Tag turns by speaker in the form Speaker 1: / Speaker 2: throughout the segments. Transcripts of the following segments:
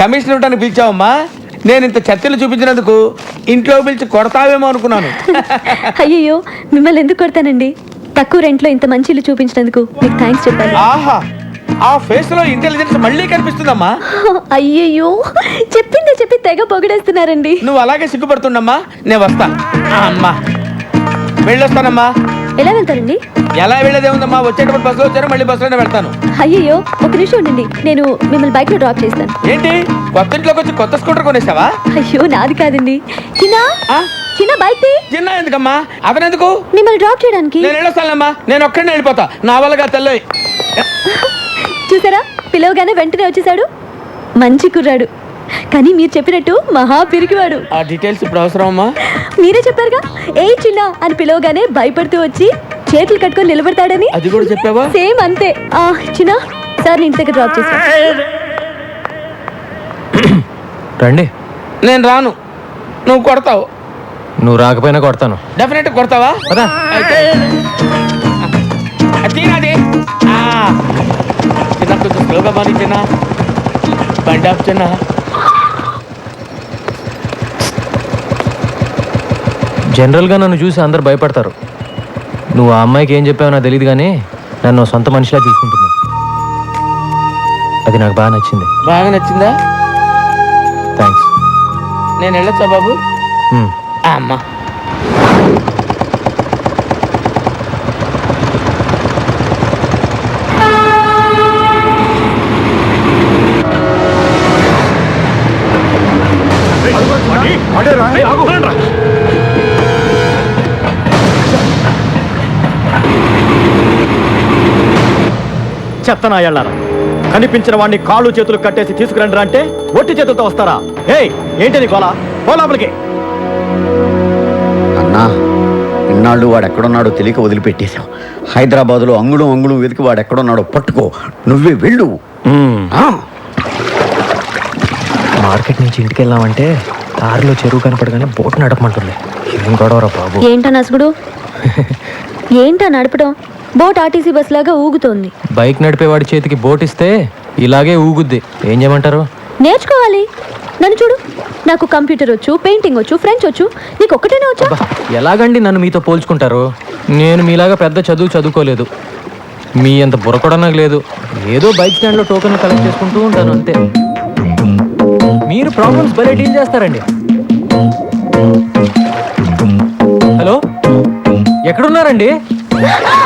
Speaker 1: Commission ఇవ్వడానికి పిలిచావమ్మా. నేను ఇంత చర్చలు చూపించినందుకు ఇంట్లో పిలిచి కొడతావేమో అనుకున్నాను.
Speaker 2: అయ్యయ్యో మిమ్మల్ని ఎందుకు కొడతానండి? తక్కువ రెంట్లో ఇంత మంచి ఇల్లు చూపించినందుకు మీకు థ్యాంక్స్ చెప్పాలి.
Speaker 1: ఆహా ఆ ఫేస్లో ఇంటెలిజెన్స్ మళ్ళీ కనిపిస్తుందమ్మా.
Speaker 2: అయ్యయ్యో చెప్పిందే చెప్పి తెగ పొగిడేస్తున్నారండి.
Speaker 1: నువ్వు అలాగే సిగ్గుపడుతుండమ్మా నేను వస్తా. అమ్మా వెళ్ళొస్తానమ్మా.
Speaker 2: ఎలా వెళ్తారండి?
Speaker 1: ఎలా వెళ్ళేదే ఉందమ్మా? వచ్చేటప్పుడు బస్సులో వచ్చారు? మళ్ళీ బస్సులోనే వెళ్తాను.
Speaker 2: అయ్యయ్యో ఒక నిమిషం ఉండండి. నేను మిమ్మల్ని బైక్లో డ్రాప్ చేస్తాను.
Speaker 1: ఏంటి? కొత్త ఇంట్లోకి వచ్చి కొత్త స్కూటర్ కొనేసావా?
Speaker 2: అయ్యో నాది కాదండి. చిన్న?
Speaker 1: ఆ?
Speaker 2: చిన్న బైక్.
Speaker 1: చిన్న ఎందుకమ్మా? అతనెందుకు?
Speaker 2: మిమ్మల్ని డ్రాప్ చేయడానికి.
Speaker 1: నేను వెళ్ళొస్తానమ్మా. నేను ఒక్కడిని వెళ్ళిపోతా. నా వల్లగా తెల్లోయ్
Speaker 2: చూసారా? పిలవగానే వెంటనే వచ్చేసాడు. మంచి కుర్రాడు. కానీ మీరు చెప్పినట్టు మహా పిరికివాడు.
Speaker 1: ఆ డీటెయిల్స్ ఇప్పుడు అవసరం అమ్మా.
Speaker 2: మీరే చెప్పారుగా? ఏ చిన్న అని పిలవగానే భయపడుతూ వచ్చి చేతులు కట్టుకొని నిలబడతాడని?
Speaker 1: అది కూడా చెప్పావా?
Speaker 2: సేమ్ అంతే. ఆ చిన్న సార్ ఇంటి దగ్గర డ్రాప్ చేస్తా.
Speaker 3: రండి.
Speaker 1: నేను రాను. నువ్వు కొడతావు.
Speaker 3: నువ్వు రాకపోయినా కొడతాను.
Speaker 1: డెఫినెట్ కొడతావా?
Speaker 3: పదా.
Speaker 1: అయితే. అది. తీరాది ఆ. చిన్న కొంచెం స్లోగా చిన్న. బండి ఆపు చిన్న.
Speaker 3: జనరల్గా నన్ను చూసి అందరు భయపడతారు నువ్వు ఆ అమ్మాయికి ఏం చెప్పావో నాకు తెలియదు కానీ నన్ను సొంత మనిషిలా తీసుకుంటుంది అది నాకు బాగా నచ్చింది
Speaker 1: బాగా నచ్చిందా
Speaker 3: థ్యాంక్స్
Speaker 1: నేను వెళ్ళొచ్చా బాబు ఆ, అమ్మా
Speaker 4: చెత్తనాయళ్ళారా? కనిపించిన వాడిని కాళ్ళు చేతులు కట్టేసి తీసుకురండి అంటే ఒట్టి చేతులతో వస్తారా? ఏయ్ ఏంటి నీ గోల? పో లోపలికి.
Speaker 5: అన్నా ఇన్నాళ్ళు వాడు ఎక్కడున్నాడో తెలియక వదిలిపెట్టేశాం హైదరాబాద్లో అంగుళం అంగుళం వెతికి వాడు ఎక్కడున్నాడో పట్టుకో. నువ్వే వెళ్ళు. ఆ,
Speaker 3: మార్కెట్ నుంచి ఇంటికి వెళ్ళామంటే దారిలో చెరువు కనపడగానే బోట్ నడపమంటుంది. ఏం గొడవరా బాబు?
Speaker 2: ఏంటా నసుగుడు? ఏంటా నడపడం? బోట్ ఆర్టీసీ బస్ లాగా ఊగుతోంది.
Speaker 3: బైక్ నడిపేవాడి చేతికి బోట్ ఇస్తే ఇలాగే ఊగుద్ది. ఏం చేయమంటారు?
Speaker 2: నేర్చుకోవాలి. నన్ను చూడు. నాకు కంప్యూటర్ వచ్చు పెయింటింగ్ వచ్చు ఫ్రెంచ్ వచ్చు. నీకు ఒక్కటేనే వచ్చా?
Speaker 3: అబ్బా ఎలాగండి నన్ను మీతో పోల్చుకుంటారు? నేను మీలాగా పెద్ద చదువు చదువుకోలేదు. మీ అంత బుర్ర కూడా నాకు లేదు. ఏదో బైక్ స్టాండ్లో టోకెన్ కలెక్ట్ చేసుకుంటూ ఉంటాను అంతే. మీరు ప్రాబ్లమ్స్ భలే డీల్ చేస్తారండి. హలో? ఎక్కడున్నారండి?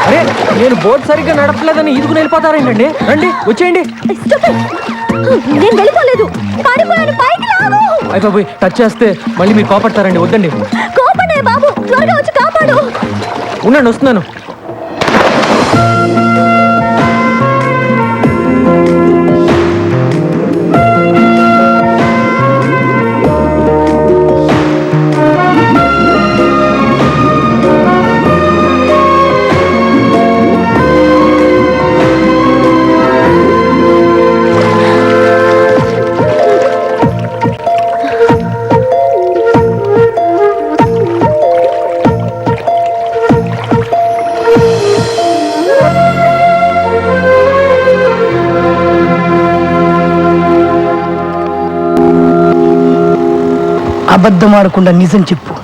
Speaker 3: అరే నేను బోట్ సరిగ్గా నడపలేదని ఈదుకుని వెళ్ళిపోతారేంటండి రండి వచ్చేయండి!
Speaker 2: నేను వెళ్ళిపోలేదు. పారిపోయాను పైకి లాగు.
Speaker 3: అయ్య బాబోయ్ టచ్ చేస్తే మళ్ళీ మీరు కోపడతారండి వద్దండి.
Speaker 2: కోపనే బాబు త్వరగా వచ్చి కాపాడు.
Speaker 3: ఉండండి వస్తున్నాను.
Speaker 6: అబద్ధం ఆడకుండా నిజం చెప్పు.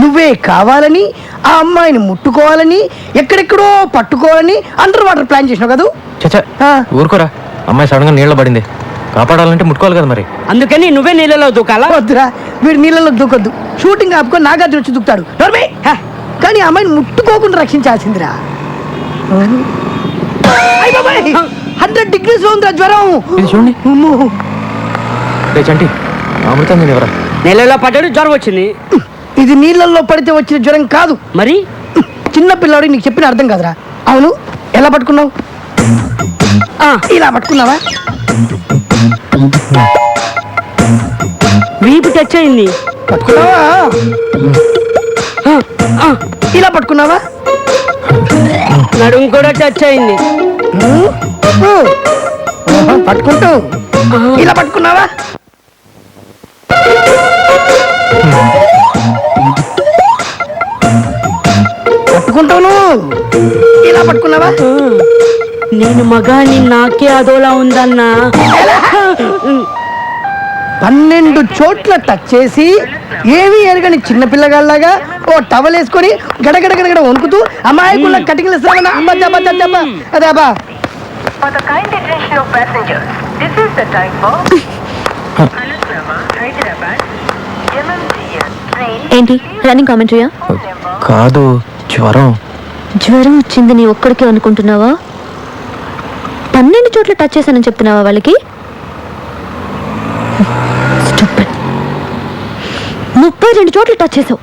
Speaker 6: నువ్వే కావాలని ఆ అమ్మాయిని ముట్టుకోవాలని ఎక్కడెక్కడో పట్టుకోవాలని అండర్ వాటర్ ప్లాన్ చేసినావు కదా?
Speaker 3: చచ్చా. ఊరుకోరా. అమ్మాయి సడన్గా నీళ్ళ పడింది. కాపాడాలంటే ముట్టుకోవాలి కదా మరి.
Speaker 7: అందుకని నువ్వే నీళ్ళలో దూకాలా?
Speaker 6: వద్దురా వీడు నీళ్ళలో దూకొద్దు. షూటింగ్ ఆపుకొని నాగార్జున వచ్చి దూకుతాడు. నోర్మే! కానీ అమ్మాయిని ముట్టుకోకుండా రక్షించాల్సిందిరా. హండ్రెడ్ డిగ్రీస్లో ఉందిరా జ్వరం.
Speaker 3: ఇది చూడండి. చంటి. అమృతం ఎవరా
Speaker 7: నెలలో పడ్డాడు జ్వరం వచ్చింది.
Speaker 6: ఇది నీళ్ళల్లో పడితే వచ్చిన జ్వరం కాదు.
Speaker 7: మరి?
Speaker 6: చిన్న నీకు చెప్పిన అర్థం కాదురా. అవును ఎలా పట్టుకున్నావు?
Speaker 7: ఆ,
Speaker 6: ఇలా పట్టుకున్నావా?
Speaker 7: వీపు టచ్ అయింది.
Speaker 6: పట్టుకున్నావా?
Speaker 7: ఆ,
Speaker 6: ఇలా పట్టుకున్నావా?
Speaker 7: నడుము కూడా టచ్ అయింది.
Speaker 6: పట్టుకుంటూ. ఇలా పట్టుకున్నావా? పట్టుకున్నావా
Speaker 7: నేను మగాని నాకే అదోలా ఉందన్నా.
Speaker 6: పన్నెండు చోట్ల టచ్ చేసి ఏమీ ఎరగని చిన్న పిల్లగాళ్ళగా ఓ టవల్ వేసుకొని గడగడ గడగడ వణుకుతూ అమాయకుల కటికలు ఇస్తామన్నా అబ్బా అబ్బా అబ్బా అదే అబ్బా.
Speaker 2: ఏంటి? రన్నింగ్ కామెంటరీయా
Speaker 3: కాదు జ్వరం.
Speaker 2: జ్వరం వచ్చింది నీ ఒక్కడికే అనుకుంటున్నావా? పన్నెండు చోట్ల టచ్ చేశానని చెప్తున్నావా వాళ్ళకి? ముప్పై రెండు చోట్ల టచ్ చేసావు